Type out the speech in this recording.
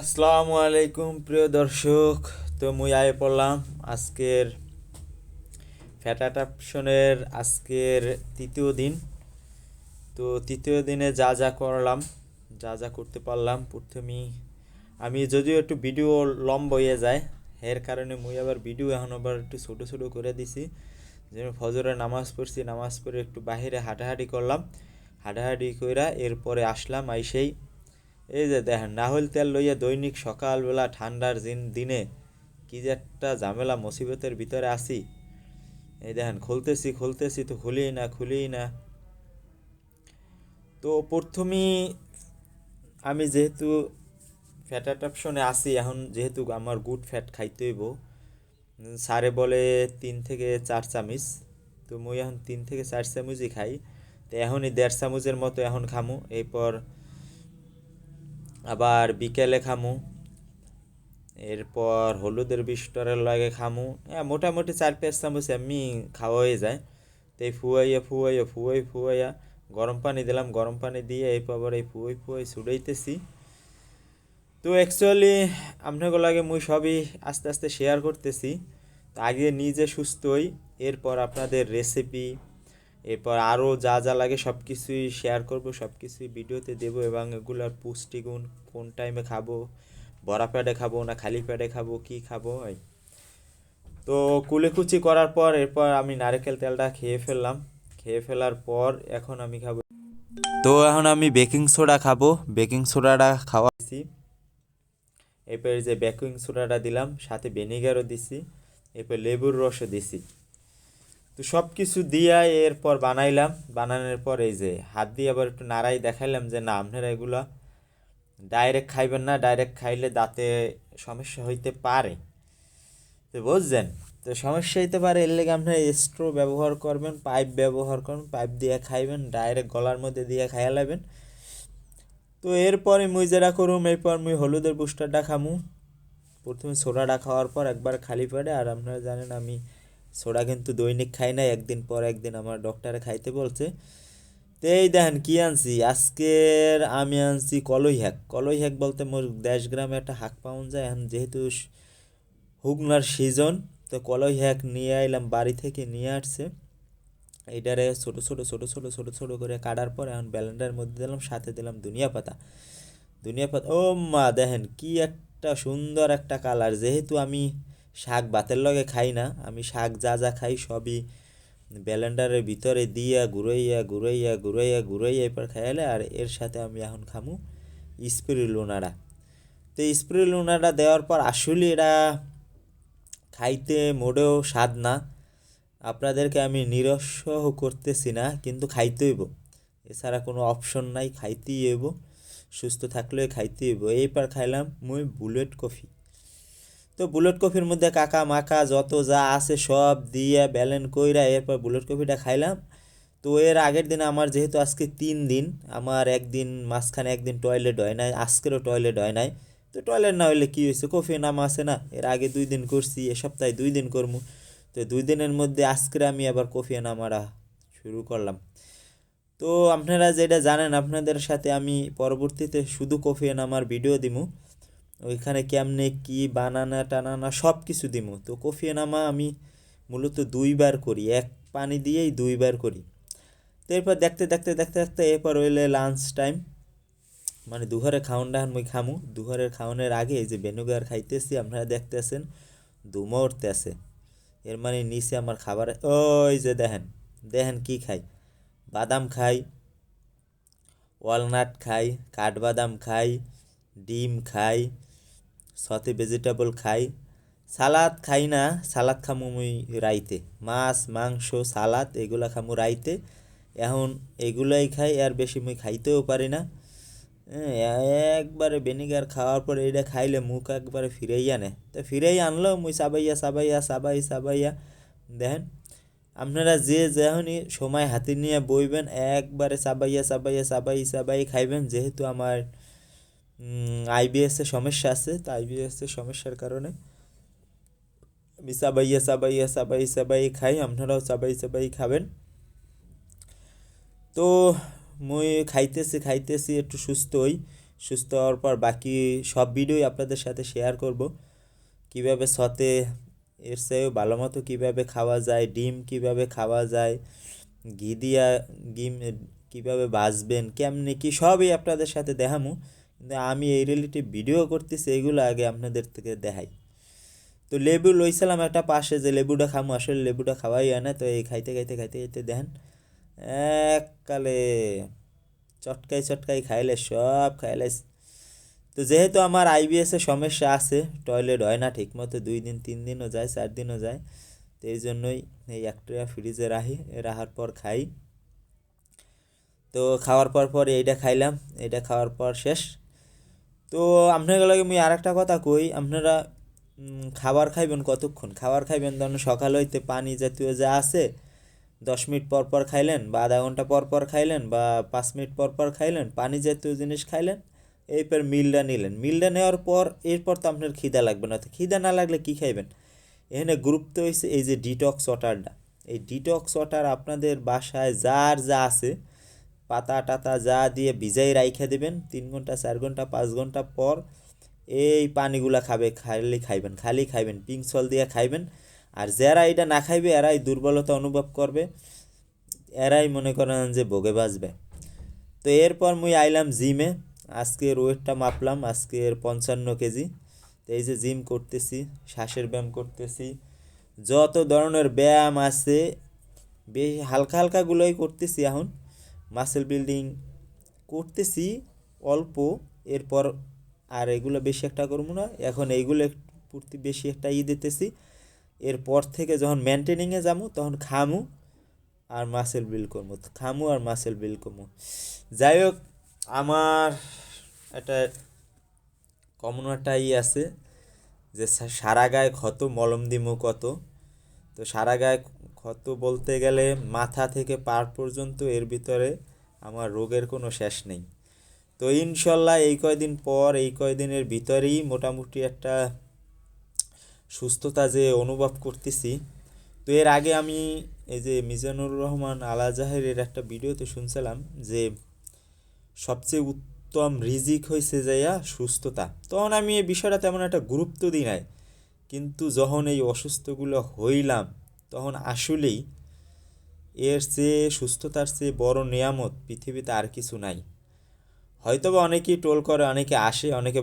আসসালামু আলাইকুম, প্রিয় দর্শক। তো মুই আয়ে পড়লাম আজকের ফ্যাটাটাপশনের আজকের তৃতীয় দিন। তো তৃতীয় দিনে যা যা করলাম, যা যা করতে পারলাম, প্রথমে আমি যদিও একটু ভিডিও লম্বা হয়ে যায়, এর কারণে মুই আবার ভিডিও এখন আবার একটু ছোটো ছোটো করে দিছি। যেমন ফজরে নামাজ পড়ছি, নামাজ পড়ে একটু বাইরে হাঁটাহাঁটি করলাম। হাঁটাহাঁটি কইরা এরপরে আসলাম আইসেই এই যে দেখেন নাহল তেল লইয়া দৈনিক সকালবেলা ঠান্ডার দিন কি যে একটা ঝামেলা মুসিবতের ভিতরে আছি। এই দেখেন, খুলতেছি খুলতেছি তো খুলিই না খুলিই না। তো প্রথমেই আমি যেহেতু ফ্যাট অপশনে আছি, এখন যেহেতু আমার গুড ফ্যাট খাইতে হইব, স্যারে বলে তিন থেকে চার চামিচ। তো মুই এখন তিন থেকে চার চামচই খাই। তো এখনই দেড় চামচের মতো এখন খামু। এরপর আবার বিকেলে খামু। এরপর হলুদের বিস্টরের লাগে খামু। হ্যাঁ মোটামুটি চার পাঁচ চামচ এমনি খাওয়া হয়ে যায়। তো এই ফুয়াইয়া ফুয়াইয়া, ফুয়াই, ফুয়াইয়া গরম পানি দিলাম। গরম পানি দিয়ে এরপর আবার এই ফুয়াই ফুয়াই ছুটাইতেছি। তো অ্যাকচুয়ালি আপনাকে লাগে মুই সবই আস্তে আস্তে শেয়ার করতেছি। তো আগে নিজে সুস্থ হই এরপর আপনাদের রেসিপি এরপর আরও যা যা লাগে সব কিছুই শেয়ার করব সব কিছুই ভিডিওতে দেবো এবং এগুলোর পুষ্টিগুণ কোন টাইমে খাব, বড়া প্যাডে খাব না খালি প্যাডে খাব, কি খাব, এই। তো কুলেকুচি করার পর এরপর আমি নারকেল তেলটা খেয়ে ফেললাম, খেয়ে ফেলার পর এখন আমি খাব। তো এখন আমি বেকিং সোডা খাব বেকিং সোডাটা খাওয়াছি এরপর এই যে বেকিং সোডাটা দিলাম, সাথে ভিনেগারও দিছি, এরপর লেবুর রসও দিছি। তো সব কিছু দিয়া এরপর বানাইলাম। বানানোর পর এই যে হাত দিয়ে আবার একটু নাড়াই দেখাইলাম যে না, আপনারা এগুলা ডাইরেক্ট খাইবেন না ডাইরেক্ট খাইলে দাঁতে সমস্যা হইতে পারে। তো বুঝছেন? তো সমস্যা হইতে পারে, এর লেগে আপনারা স্ট্রো ব্যবহার করবেন পাইপ ব্যবহার করবেন পাইপ দিয়ে খাইবেন ডাইরেক্ট গলার মধ্যে দিয়ে খাইয়া লাবেন তো এরপরে মুই যেটা করুম, এরপর মুই হলুদের বুস্টারটা খামু। প্রথমে সোডাটা খাওয়ার পর একবার খালি পেটে, আর আপনারা জানেন আমি সোডা কিন্তু দৈনিক খাই না একদিন পর একদিন আমার ডক্টরে খাইতে বলছে। তো এই দেখেন কি আনছি? আজকের আমি আনছি কলই হ্যাক কলই হ্যাক বলতে মোর দেশ গ্রামে একটা হাক পাওয়া যায়, এখন যেহেতু হুগনার সিজন তো কলই হ্যাক নিয়ে আইলাম, বাড়ি থেকে নিয়ে আসছে। এইটারে ছোটো ছোটো ছোটো ছোটো ছোটো ছোটো করে কাটার পর এখন ব্যালেন্ডারের মধ্যে দিলাম, সাথে দিলাম দুনিয়া পাতা। দুনিয়া পাতা ও মা, দেখেন কি একটা সুন্দর একটা কালার যেহেতু আমি শাক ভাতের লগে খাই না। আমি শাক যা যা খাই সবই ব্যালেন্ডারের ভিতরে দিয়া ঘুরাইয়া ঘুরাইয়া ঘুরাইয়া ঘুরাইয়া এরপর খাইলে আর এর সাথে আমি এখন খামু স্পিরুলোনাটা তো স্পিরুলোনাটা দেওয়ার পর আসলে এটা খাইতে মোটেও স্বাদ না। আপনাদেরকে আমি নিরস্ব করতেছি না, কিন্তু খাইতে হইব। এছাড়া কোনো অপশন নাই, খাইতেই হইব। সুস্থ থাকলে খাইতে হইব। এইবার খাইলাম মুই বুলেট কফি। তো বুলেট কফির মধ্যে কাকা মাকা যত যা আছে সব দিয়ে ব্যালেন্স কইরা এরপর বুলেট কফিটা খাইলাম। তো এর আগের দিন আমার যেহেতু আজকে তিন দিন, আমার একদিন মাঝখানে একদিন টয়লেট হয় নাই, আজকেরও টয়লেট হয় নাই। তো টয়লেট না হইলে কী হয়েছে কফি নাম আছে না, এর আগে দুই দিন করছি, এ সপ্তাহে দুই দিন করব তো দুই দিনের মধ্যে আজকের আমি আবার কফি নামারা শুরু করলাম। তো আপনারা যেটা জানেন, আপনাদের সাথে আমি পরবর্তীতে শুধু কফি নামার ভিডিও দিমু। ওইখানে কেমনে কি বানানা টানানা সব কিছু দিমু। তো কফি নামা আমি মূলত দুইবার করি, এক পানি দিয়েই দুইবার করি। তো এরপর দেখতে দেখতে দেখতে দেখতে এরপর হইলে লাঞ্চ টাইম মানে দুঘরে খাওয়ানটা মুই খামু। দুঘরের খাওয়ানোর আগে এই যে বেনুগার খাইতেছি, আপনারা দেখতেছেন দুমা উঠতেছে এর মানে নিচে আমার খাবার, ওই যে দেখেন দেখেন কি খাই। বাদাম খাই, ওয়ালনাট খাই, কাঠবাদাম খাই, ডিম খাই সাথে ভেজিটেবল খাই। সালাদ খাই না সালাদ খামু মুই রাইতে। মাছ মাংস সালাদ এগুলা খামু রাইতে। এখন এগুলাই খাই আর বেশি মুই খাইতেও পারি না। হ্যাঁ, একবারে ভিনেগার খাওয়ার পরে এটা খাইলে মুখ একবারে ফিরেই আনে। তো ফিরেই আনলো মুই সাবাইয়া সাবাইয়া সাবাই সাবাইয়া। দেখেন আপনারা যে যখনই সময় হাতে নিয়ে বইবেন একবারে সাবাইয়া সাবাইয়া সাবাই সাবাই খাইবেন। যেহেতু আমার আইবিএস সমস্যা আছে, তো আইবিএস এর সমস্যার কারণে আমি সাবাইয়া সাবাইয়া সাবাই সাবাই খাই, আপনারাও সাবাই সাবাই খাবেন। তো মুই খাইতেছি খাইতেছি, একটু সুস্থ হই। সুস্থ হওয়ার পর বাকি সব ভিডিওই আপনাদের সাথে শেয়ার করব। কীভাবে সতে, এর চেয়েও ভালো মতো কীভাবে খাওয়া যায়, ডিম কীভাবে খাওয়া যায়, ঘি দিয়া ডিম কীভাবে বাঁচবেন, কেমনি কি, সবই আপনাদের সাথে দেখামু। আমি এই রিলেটিভ ভিডিও করতেছি, এগুলো আগে আপনাদের থেকে দেখাই। তো লেবু লইছিলাম একটা পাশে যে লেবুটা খামু, আসলে লেবুটা খাওয়াই হয় না, তো এই খাইতে খাইতে খাইতে খাইতে দেখেন, এককালে চটকাই চটকাই খাইলে, সব খাইলে। তো যেহেতু আমার আইবিএসের সমস্যা আছে টয়লেট হয় না ঠিকমতো, দুই দিন, তিন দিনও যায়, চার দিনও যায়, তো এই জন্যই এই একটা ফ্রিজে রাখি, রাখার পর খাই। তো খাওয়ার পর পর এইটা খাইলাম, এইটা খাওয়ার পর শেষ। তো আপনাদের মুই আর একটা কথা কই, আপনারা খাবার খাইবেন কতক্ষণ? খাবার খাইবেন ধরুন সকাল হইতে পানি জাতীয় যা আছে, দশ মিনিট পর পর খাইলেন বা আধা ঘণ্টা পর পর খাইলেন বা পাঁচ মিনিট পর পর খাইলেন, পানি জাতীয় জিনিস খাইলেন, এরপর মিলটা নিলেন। মিলটা নেওয়ার পর, এরপর তো আপনার খিদা লাগবে না। তো খিদা না লাগলে কি খাইবেন? এখানে গুরুত্ব হয়েছে এই যে ডিটক্স ওয়াটারটা এই ডিটক্স ওয়াটার আপনাদের বাসায় যার যা আছে পাতা টাতা যা দিয়ে ভিজাই রাইখে দেবেন, তিন ঘণ্টা, চার ঘণ্টা, পাঁচ ঘণ্টা পর এই পানিগুলা খাবে, খালি খাইবেন খালি খাইবেন, পিঙ্ক সল দিয়ে খাইবেন। আর যারা এটা না খাইবে, এরাই দুর্বলতা অনুভব করবে, এরাই মনে করেন যে ভোগে বাঁচবে। তো এরপর মুই আইলাম জিমে, আজকের ওয়েটটা মাপলাম, আজকের পঞ্চান্ন কেজি। তো এই যে জিম করতেছি, শ্বাসের ব্যায়াম করতেছি, যত ধরনের ব্যায়াম আছে, বেশ হালকা হালকাগুলোই করতেছি এখন। মাসেল বিল্ডিং করতেছি, অল্প, এরপর আর এগুলো বেশি একটা করব না। এখন এইগুলো প্রতি বেশি একটা ই দিতেছি। এরপর থেকে যখন মেনটেনিংয়ে যাব, তখন খামু আর মাসেল বিল করব। খামু আর মাসেল বিল করব। যাই হোক, আমার একটা কমন একটা ই আছে যে সারা গায়ে ক্ষত মলম দিমু কত। তো সারা গায়ে ক্ষত বলতে গেলে মাথা থেকে পার পর্যন্ত এর ভিতরে আমার রোগের কোনো শেষ নেই। তো ইনশাল্লাহ এই কয়দিন পর, এই কয়দিনের ভিতরেই মোটামুটি একটা সুস্থতা যে অনুভব করতেছি। তো এর আগে আমি এই যে মিজানুর রহমান আলা জাহেরের একটা ভিডিওতে শুনছিলাম যে সবচেয়ে উত্তম রিজিক হয়েছে যাইয়া সুস্থতা। তখন আমি এই বিষয়টা তেমন একটা গুরুত্ব দিই নাই, কিন্তু যখন এই অসুস্থগুলো হইলাম তখন আসলেই এর চেয়ে সুস্থতার চেয়ে বড় নিয়ামত পৃথিবীতে আর কিছু নাই। হয়তোবা অনেকেই টোল করে, অনেকে আসে, অনেকে